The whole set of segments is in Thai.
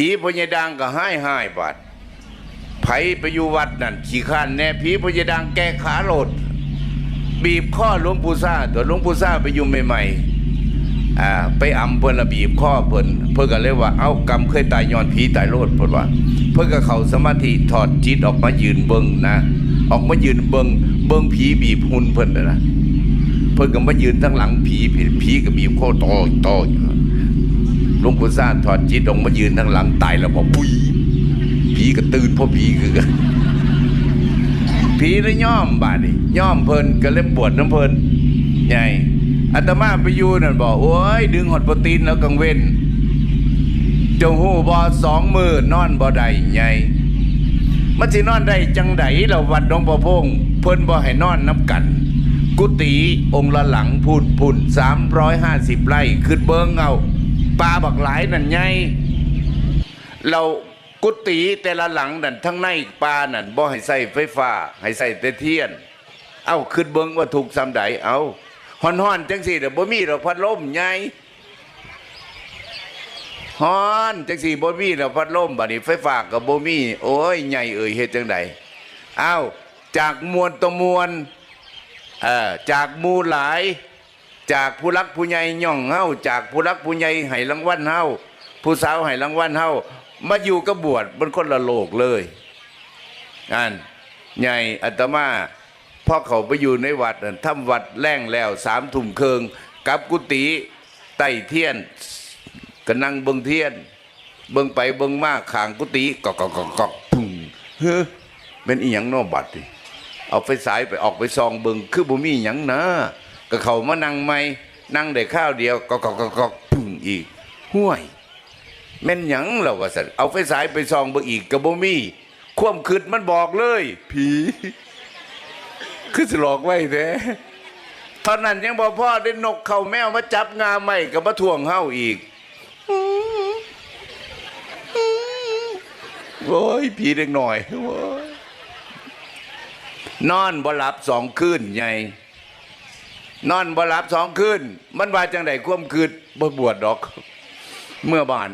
ผีพญาดังก็ให้ให้บาดไผไปอยู่วัดนั่นขี้ข้านแน่ผีพญาดังแก้ขาโลด บีบข้อหลวงปู่ซ่าตัวหลวงปู่ซ่าไปอยู่ใหม่ๆอ่าไปอำเพิ่นละบีบข้อเพิ่นเพิ่นก็เลยว่าเอ้ากรรมเคยตายย้อนผีตายโลดเพิ่นว่า เพิ่นก็เข้าสมาธิถอดจิตออกมายืนเบิ่งนะ ออกมายืนเบิ่งเบิ่งผีบีบหุ่นเพิ่นนะนะเพิ่นก็มายืนทั้งหลังผีผีผีก็บีบข้อต่อต่ออยู่ หลวงปู่ซ่าถอดจิตออกมายืนทั้งหลังตายแล้วบอกปุ้ยผีก็ตื่นเพราะผีคือกันผีเลยย่อมบาดนี่ย่อมเพลินก็เลยปวดน้ำเพลินใหญ่อาตมาไปอยู่นั่นบอกโอ้ยดึงหดโปรตีนแล้วกังเว้นเจงหูบอสองมือนอนบ่ได้ใหญ่มันสินอนได้จังไดเราวัดหลวงพ่อพงเพิ่นบ่ให้นอนน้ำกัน กุฏิองค์ละหลังพูดพุ่นสามร้อยห้าสิบไร่ขึ้นเบิ้งเอา ปลาบักหลายนั่นไงเรากุฏิแต่ละหลังนั่นทั้งในปลานั่นบ่ให้ใส่ไฟฟ้า ให้ใส่แต่เทียน เอาขึ้นเบิงว่าถูกซ้ำใดเอาฮ้อนๆจังสี่เดี๋ยวบ่มีดอกพัดลมไงฮ้อนจังสี่บ่มีดอกพัดลมบัดนี้ไฟฟ้าก็บ่มี โอ้ยใหญ่เอ่ยเฮ็ดจังใดเอาจากมวลต่อมวลเอ่อจากมูหลาย จากผู้รักผู้ใหญ่ย่องเฮาจากผู้รักผู้ใหญ่ให้รางวัลเฮาผู้สาวให้รางวัลเฮามาอยู่กับบวชบนคนละโลกเลยอันใหญ่อัตมาพ่อเขาไปอยู่ในวัดทำวัดแร่งแล้วสามทุ่มเคิงกับกุฏิไต่เทียนก็นั่งเบิงเทียน เบิงไปเบิงมาขางกุฏิกอกกอกกอกกอกพุ่งเฮ้เป็นอีหยังนอบัดดิเอาไฟสายไปออกไปซองเบิงคือบ่มีหยังนะ ก็เขามานั่งใหม่นั่งได้ข้าวเดียวก็ก็ก็ก็พุ่งอีกห้วยแม่นหยังเราก็สั่นเอาไฟสายไปซองเบิงอีกก็บ่มีความคิดมันบอกเลย ผีคือสิหลอกไว้แท้เท่านั้นยังบ่พ่อได้นกเข่าแมวมาจับงาใหม่ก็มาทวงเฮาอีกโอ้ยผีเด็กหน่อยโอ้ยนอนบ่หลับสองคืนไง นอนบ่หลับสองคืนมันว่าจังไดความคืนบ่บวชดอก เมื่อบาน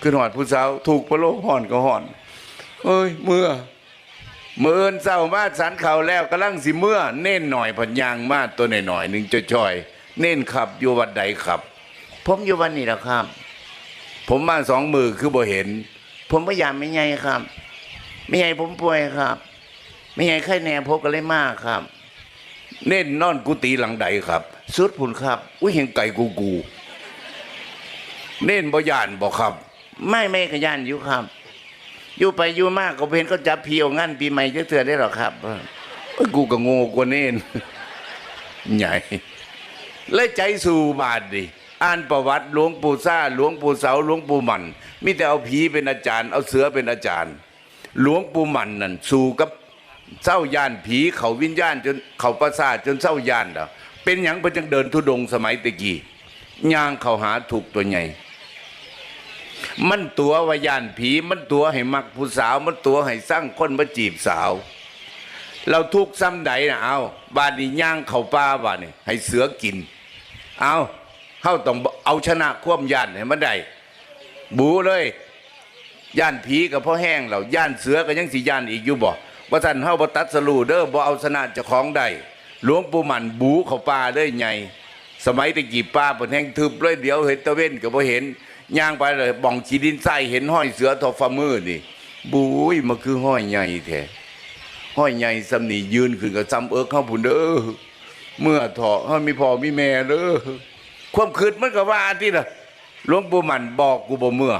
คือหอดผู้สาวถูกพระโลห่อนก็ห่อน เอ้ย เมื่อเมื่อเอินเศร้ามาสันเขาแล้วกำลังสิเมื่อ เน่นหน่อยพันยางมาตัวหน่อยๆหนึ่งจ่อยๆเน่นขับอยู่วัดใดขับ ผมอยู่วันนี้แหละครับ ผมมาสองมือคือบ่เห็น ผมพยายามไม่ไงครับ ไม่ไงผมป่วยครับ ไม่ไงไข้แน่พกกันเลยมากครับ เน่นนอนกุฏิหลังใดครับสุดผุนครับ อุ้ยเห็นไก่กูกู เน่นบ่ยานบ่ครับ ไม่ไม่ขยันอยู่ครับ อยู่ไปอยู่มากก็เพนก็จับเพียวงั้นปีใหม่จะเตือนได้หรอครับเอ้ยกูก็โง่กว่าเน่นใหญ่เลยใจสู่บาดดิอ่านประวัติหลวงปู่ซ่าหลวงปู่เสาหลวงปู่หมันมีแต่เอาผีเป็นอาจารย์ เอาเสือเป็นอาจารย์ หลวงปู่หมันนั่นสู่กับ เศร้าย่านผีเขาวิญญาณจนเขาประสาทจนเศร้าย่านแล้วเป็นอย่างเพิ่นจังเดินทุดงสมัยตะกี้ย่างเขาหาถูกตัวใหญ่มันตัวว่าย่านผี มันตัวให้มักผู้สาว มันตัวให้สร้างคนมาจีบสาว เราทุกซ้ำใดนะเอาบาดนี้ย่างเขาป้าบาดนี่ให้เสือกิน เอาเข้าต้องเอาชนะความย่านให้มันได้บูเลยย่านผีกับพ่อแห้งเราย่านเสือก็ยังสิย่านอีกอยู่บ่ ว่าท่านเฮาบ่ตัดสลูเด้อบ่เอาชนะเจ้าของได้หลวงปู่หมันบูเขาป่าเด้ใหญ่ สมัยตะกี้ป่าเพิ่นแห้งทึบเลยเดี๋ยวเห็นตะเว้นก็บ่เห็นย่างไปเลยบ่องขีดินใส่เห็นห้อยเสือทอฟ้ามือนี่บูยมันคือห้อยใหญ่แท้ห้อยใหญ่สำนียืนขึ้นกับซ้ำเอิกเข้าพุ่นเด้อเมื่อเถาะเฮามีพ่อมีแม่เด้อความคิดมันก็ว่าที่น่ะหลวงปู่หมันบอกกูบ่เมื่อ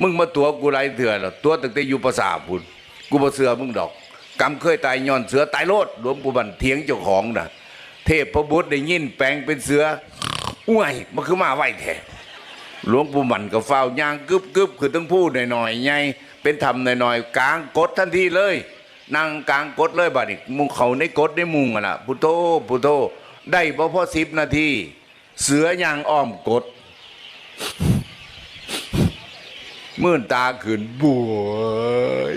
มึงมาตัวกูไรเถื่อหรอตัวตั้งแต่อยู่ภาษาพุ่น กูบ่เสือมึงดอกกำเคยตายย้อนเสือตายโลดหลวงปู่บันเถียงเจ้าของน่ะเทพพระบุตรได้ยินแปลงเป็นเสืออ้วยมันคือมาไหวแท้หลวงปู่มันก็เฝ้าย่างกึบกึบคือต้องพูดหน่อยๆไงเป็นธรรมหน่อยๆกลางกดทันทีเลยนั่งกลางกดเลยบัดนี้มุงเขาในกดในมุงอะล่ะพุทโธพุทโธได้บ่พอสิบนาทีเสือย่างอ้อมกดมื่นตาขึ้นบวย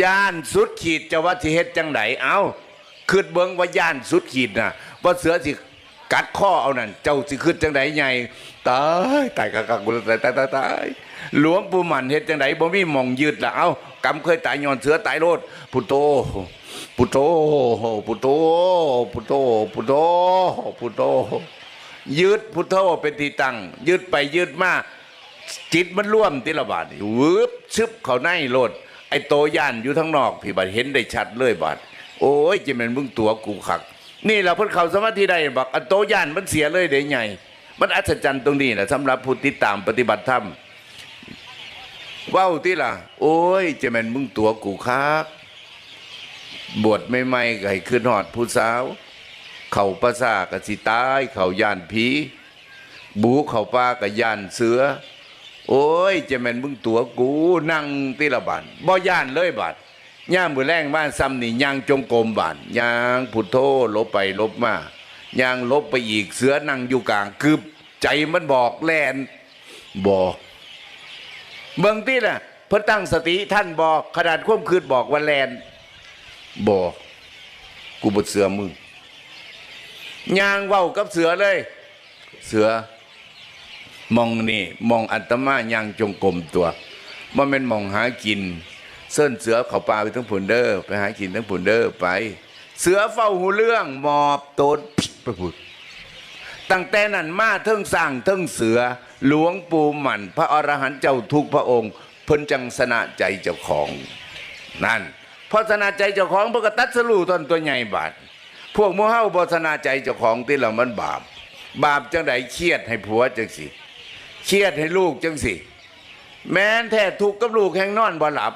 ย่านสุดขีดจะว่าสิเฮ็ดจังไดเอาคืดเบิ่งว่าย่านสุดขีดนะว่าเสือสิกัดข้อเอานั่นเจ้าสิคืดจังไดใหญ่ตายตายกักกักกูตายตายตายตายหลวงปู่มันเฮ็ดจังไดบ่มีหมองยืดละเอากำเคยตายย้อนเสือตายโลดพุโธพุโธพุโธพุโธพุโธพุโธยืดพุทโธเป็นที่ตั้งยืดไปยืดมาจิตมันร่วมติละบาดวืบชึบเขาในโลด ไอ้โตย่านอยู่ทั้งนอกพี่บัดเห็นได้ชัดเลยบาดโอ้ยจะเป็นมึงตัวกูคัก นี่เราพิ่นเขาสมาธิได้บักอันโตย่านมันเสียเลยได้ไงมันอัศจรรย์ตรงนี้นะสำหรับผู้ติดตามปฏิบัติธรรมว้าที่ล่ะ โอ้ยจะแม่นมึงตัวกูคักบวชไม่ไม่ๆก็ให้ขึ้นหอดผู้สาว เข่าประสากสิตาย เข่าย่านผีบูเข่าป้ากับย่านเสือ โอ้ยจะแม่นมึงตัวกูนั่งที่ละบานบ่ย่านเลยบาดย่ามมือแรงบ้านซ้ำนี่ย่างจงกรมบานย่างพุทโธลบไปลบมาย่างลบไปอีกเสือนั่งอยู่กลางคือใจมันบอกแลนบอกเบิ่งที่น่ะเพิ่นตั้งสติท่านบอกขนาดความคืดบอกว่าแลนบอกกูบดเสือมึงย่างเว้ากับเสือเลย เสือ มองนี่มองอัตมาย่างจงกรมตัวมันเป็นมองหากิน เส้นเสือเขาปลาไปทั้งผุนเดอร์ไปหากินทั้งผุนเดอร์ไป เสือเฝ้าหูเรื่องมอบโตนไปผุดตั้งแต่นั้นมาเทิงสร้างเทิงเสือหลวงปู่หมัน พระอรหันต์เจ้าทุกพระองค์ เพิ่นจังสนะใจเจ้าของ นั่นเพราะสนะใจเจ้าของพิ่นก็ตัดสลูต้นตัวใหญ่บาดพวกมูเฮาบ่สนะใจเจ้าของที่เรามันบาป บาปจังไดเครียดให้ผัวจังสิ เครียดให้ลูกจังสิ แม้นแท้ทุกข์กับลูกแห่งนอนบ่หลับ